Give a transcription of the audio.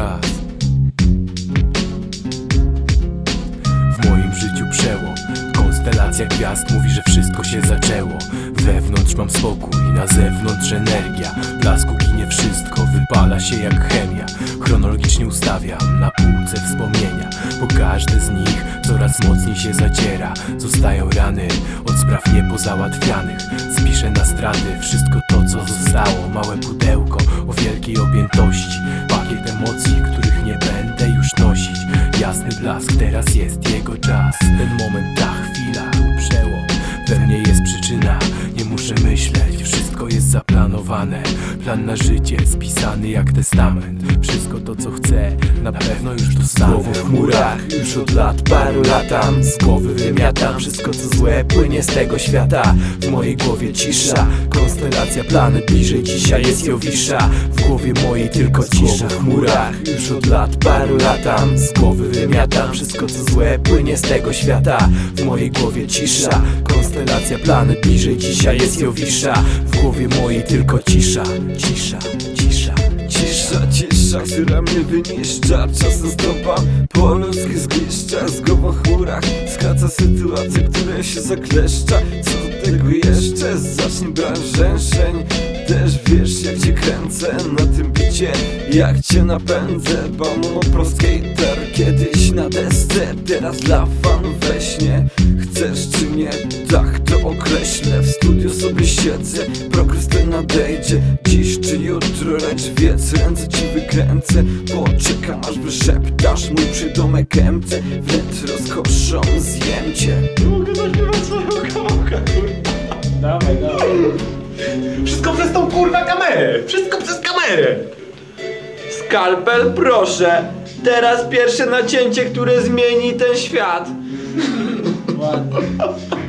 czas. W moim życiu przełom Konstelacja gwiazd mówi, że wszystko się zaczęło. Wewnątrz mam spokój, na zewnątrz energia. Blasku ginie wszystko, wypala się jak chemia. Chronologicznie ustawiam na półce wspomnienia Bo każde z nich coraz mocniej się zaciera. Zostają rany od spraw niepozałatwianych. Spiszę na straty wszystko to co zostało. Małe pudełko o wielkiej objętości emocji, których nie będę już nosić. Jasny blask, teraz jest jego czas. Ten moment, ta chwila, tu przełom zaplanowane Plan na życie spisany jak testament. Wszystko to co chcę, na pewno już dostanę. Głowy w chmurach, już od lat paru latam. Z głowy wymiatam wszystko co złe płynie z tego świata. W mojej głowie cisza, konstelacja planet bliżej Dzisiaj jest Jowisza, w głowie mojej tylko cisza. W chmurach, już od lat paru latam. Z głowy wymiatam wszystko co złe płynie z tego świata. W mojej głowie cisza, konstelacja planet bliżej Dzisiaj jest Jowisza, w głowie mojej tylko cisza Cisza, cisza. Cisza, cisza, która mnie wyniszcza. Czasem stopam po ludzkich zgliszczach Z głową chmurach skraca sytuacja, która się zakleszcza. Co do tego jeszcze? Zacznij brać Też wiesz jak cię kręcę na tym bicie. Jak cię napędzę Bałmą pro skater Kiedyś na desce, teraz dla fanów we śnie. Chcesz czy nie? Tak to określę W studiu sobie siedzę Progres ten nadejdzie Dziś czy jutro, lecz wiedz Ręce ci wykręcę Poczekam aż wyszeptasz Mój przydomek MC Wnet rozkoszą zjem cię Mogę zaśpiewać swojego kawałka. Dawaj, dawaj. Wszystko przez tą kurwa kamerę! Wszystko przez kamerę! Skalpel, proszę. Teraz pierwsze nacięcie, które zmieni ten świat. Ładnie.